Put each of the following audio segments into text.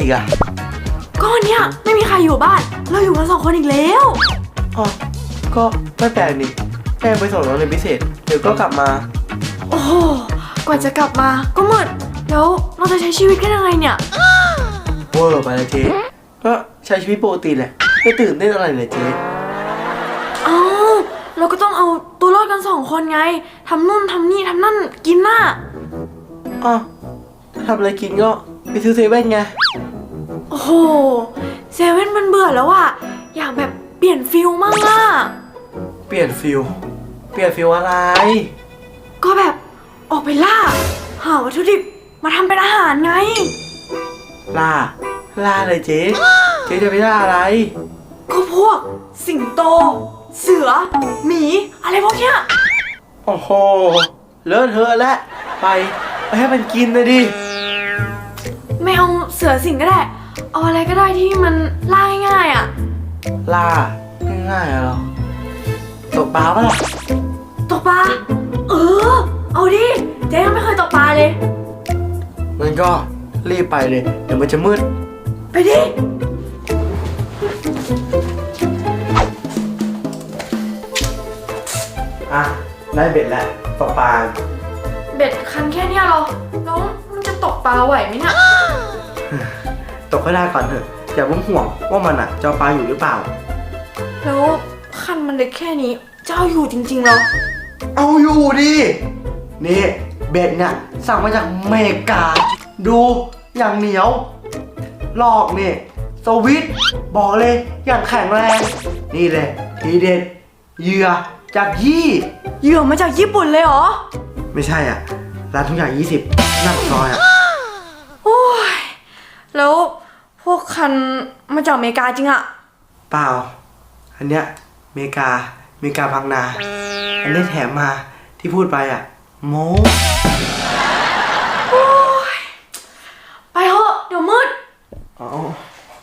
รู้ยังเนี่ยรู้รู้อะไรอีกอะก็วันเนี้ยไม่มีใครอยู่บ้าน เราอยู่กันสองคนอีกแล้ว อ๋อก็ไม่แปลกนี่แม่ไปส่งน้องเรียนพิเศษเดี๋ยวก็กลับมา โอ้โหกว่าจะกลับมาก็มืดแล้วเราจะใช้ชีวิตกันยังไงเนี่ย เวอร์ไปเลยเจ๊ก็ใช้ชีวิตปกติแหละไม่ตื่นเต้นอะไรเลยเจ๊เอ้าเราก็ต้องเอาตัวรอดกันสองคนไงทำนู่นทำนี่ทำนั่นกินน่ะอ๋อถ้าทำอะไรกินก็ไปซื้อเซเว่นไง โอ้โหเซเว่นมันเบื่อแล้วอะอยากแบบเปลี่ยนฟิลมั่งอะเปลี่ยนฟิลเปลี่ยนฟิลอะไร ก็แบบออกไปล่า หาวัตถุดิบมาทำเป็นอาหารไง ล่า ล่าอะไรเจ๊เจ๊จะไปล่าอะไร ก็พวกสิงโต เสือ หมี อะไรพวกเนี้ย โอ้โห เลอะเทอะแล้วไปไปให้มันกินเลยดิ ไม่เอาเสือสิงก็ได้ เอาอะไรก็ได้ที่มันล่าง่ายๆอะล่าง่ายๆอะเหรอตกปลาปะล่ะตกปลา เออ เอาดิ เจ๊ยังไม่เคยตกปลาเลย มันก็รีบไปเลย เดี๋ยวมันจะมืด ไปดิ อะ ได้เบ็ดแล้วตกปลา เบ็ดคันแค่เนี้ยเหรอแล้วมันจะตกปลาไหวไหมเนี่ย ตกให้ได้ก่อนเถอะ อย่าเพิ่งห่วงว่ามันอะจะเอาปลาอยู่หรือเปล่า แล้วคันมันเล็กแค่นี้จะเอาอยู่จริงๆเหรอ เอาอยู่ดินี่เบ็ดเนี่ยสั่งมาจากเมกา ดูอย่างเหนียว ลอกนี่สวิตช์บอกเลยอย่างแข็งแรง นี่เลย ทีเด็ดเหยื่อจากยี่ เหยื่อมาจากญี่ปุ่นเลยเหรอ ไม่ใช่อะ ร้านทุกอย่าง 20หน้าปากซอยอะโอ้ย แล้วพวกคันมาจากอเมริกาจริงอะเปล่า อันเนี้ยเมกาเมกาพังนา อันนี้แถมมาที่พูดไปอะ โมไปเถอะเดี๋ยวมืด เอา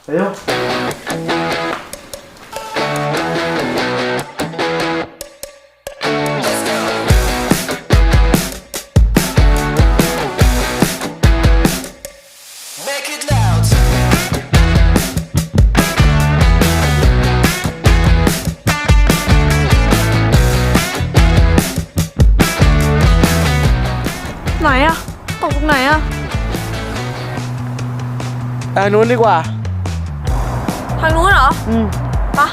ไปเร็ว ไหนอะตกตรงไหนอะทางนู้นดีกว่า ทางนู้นเหรอ อืมปะ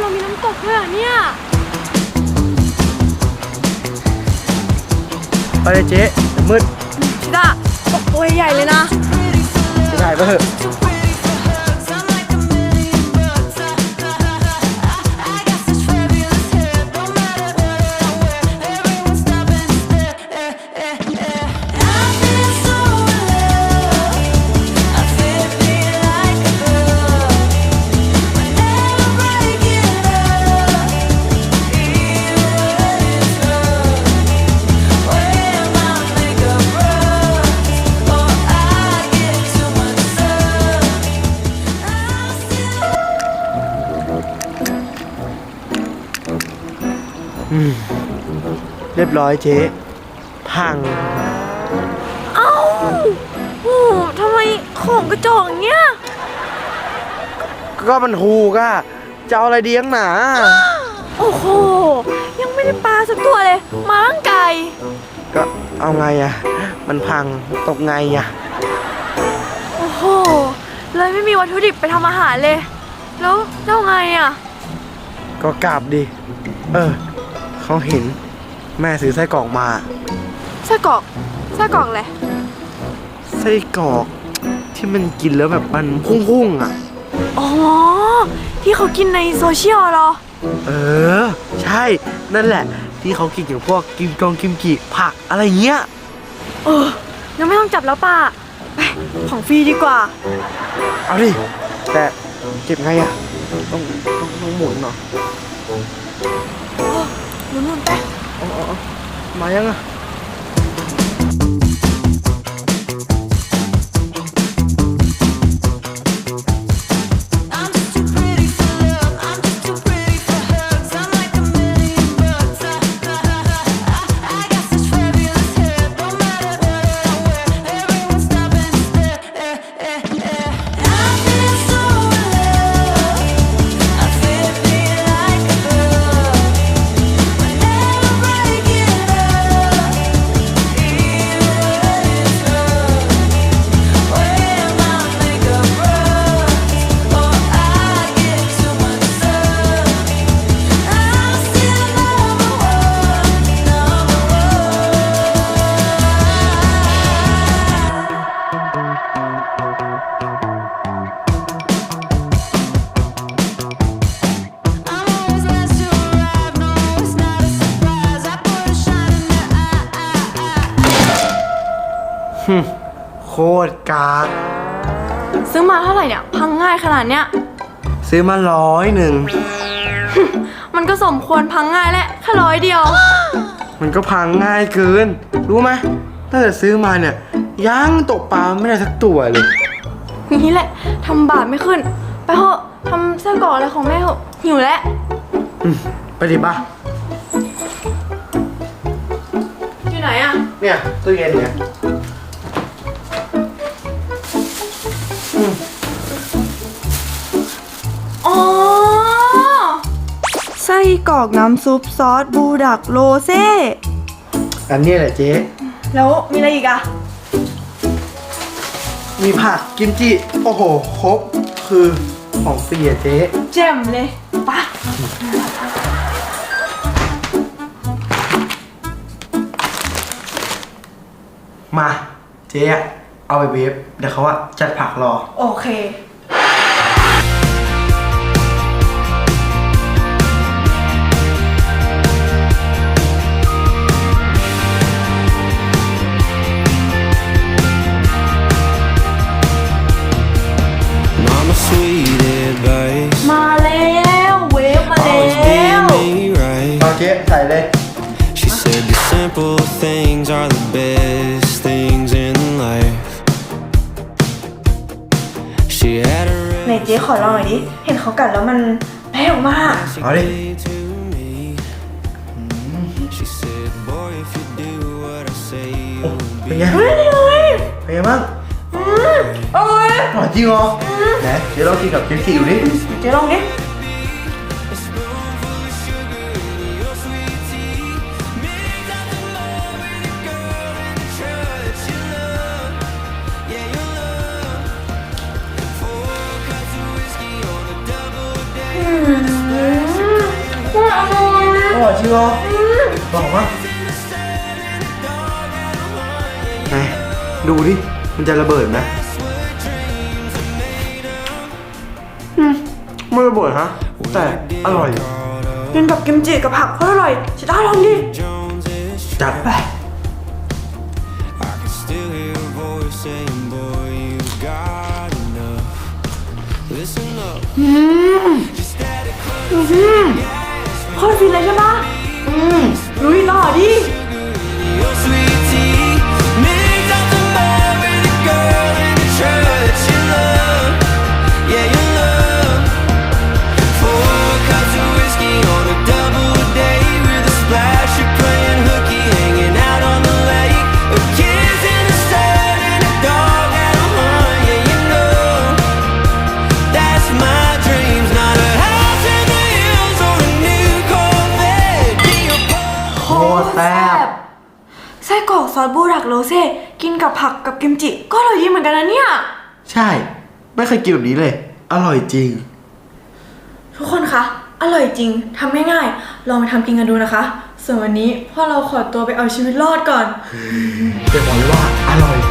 เรามีน้ำตกด้วยเหรอเนี่ยไปเลยเจ๊มืดชิดะตกตัวใหญ่เลยนะไปถ่ายไปเถอะ รียบร้อยเจ๊พัง เอ้าโอ้ทำไมของกระจอกอย่างเงี้ย ก็มันถูกอะจะเอาอะไรดียังหนาโอ้โห ยังไม่ได้ปลาสักตัวเลยมาตั้งไก่ ก็เอาไงอะมันพังตกไงอะโอ้โห เลยไม่มีวัตถุดิบไปทำอาหารเลย แล้วเจ้าไงอะ ก็กลับดิ เออเขาเห็น แม่ซื้อไส้กรอกมา ไส้กรอกไส้กรอกเลยไส้กรอกที่มันกินแล้วแบบมันพุ่งๆอะอ๋อ ที่เขากินในโซเชียลเหรอ เออ ใช่นั่นแหละ ที่เขากินอย่างพวกกิมกองกิมจิผักอะไรเงี้ย เอองั้นไม่ต้องจับแล้วป่ะไปของฟรีดีกว่า เอาดิ แต่เก็บไงอะต้องต้องต้องหมุนเหรอนุ่นๆไป เอาเอา รกากซื้อมาเท่าไหร่เนี่ย พังง่ายขนาดเนี้ย ซื้อมาร้อยหนึ่ง มันก็สมควรพังง่ายแหละแค่ร้อยเดียว มันก็พังง่ายเกิน รู้ไหมตั้งแต่ซื้อมาเนี่ยยังตกปลาไม่ได้สักตัวเลย นี่แหละทำบาปไม่ขึ้น ไปเถอะทำไส้กรอกอะไรของแม่เถอะหิวแล้วอืมไปดิป่ะอยู่ไหนอะเนี่ยตู้เย็นเนี่ย อ๋อ ไส้กรอกน้ำซุปซอสบูดักโรเซ่ อันนี้แหละเจ๊ แล้วมีอะไรอีกอะมีผักกิมจิ โอ้โห ครบ คือของฟรีอะเจ๊ แจ่มเลยปะมา เจ๊อะ เอาไปเวฟเดี๋ยวเขาอะจัดผักรอ โอเค Mama sweet advice มาแล้วเวฟมาแล้ always ว did me right เอาเจ๊ใส่เลย She said the simple things are the best อลองหน่อยดิ เห็นเขากัดแล้วมันแพ้ออกมากเอาดิ recipe to me She said boy if you do what I say โอ้ you'll เป็น be ไงเป็นไงบ้างโอ้ยอร่อยจริงเหรอไหนเดี๋ยวลองกินกับกิมจิดูดิเจ๊ลองดิ ร่อยจริงเหรอบอกว่าไหนดูดิ มันจะระเบิดไหมอืมไม่ระเบิดฮะ แต่อร่อย กินกับกิมจิกับผักก็อร่อยชิต้าลองดิ Jones is จัดไป I can still hear a voice saying, Boy, you got enough. Listen up. โซอสบูดักโรเซ่กินกับผักกับกิมจิ ก็อร่อยดีเหมือนกันนะเนี่ย ใช่ ไม่เคยกินแบบนี้เลย อร่อยจริง ทุกคนคะ อร่อยจริง ทำง่ายๆ ลองไปทำกินกันดูนะคะ ส่วนวันนี้พวกเราขอตัวไปเอาชีวิตรอดก่อนจะบอกเลยว่าอร่อย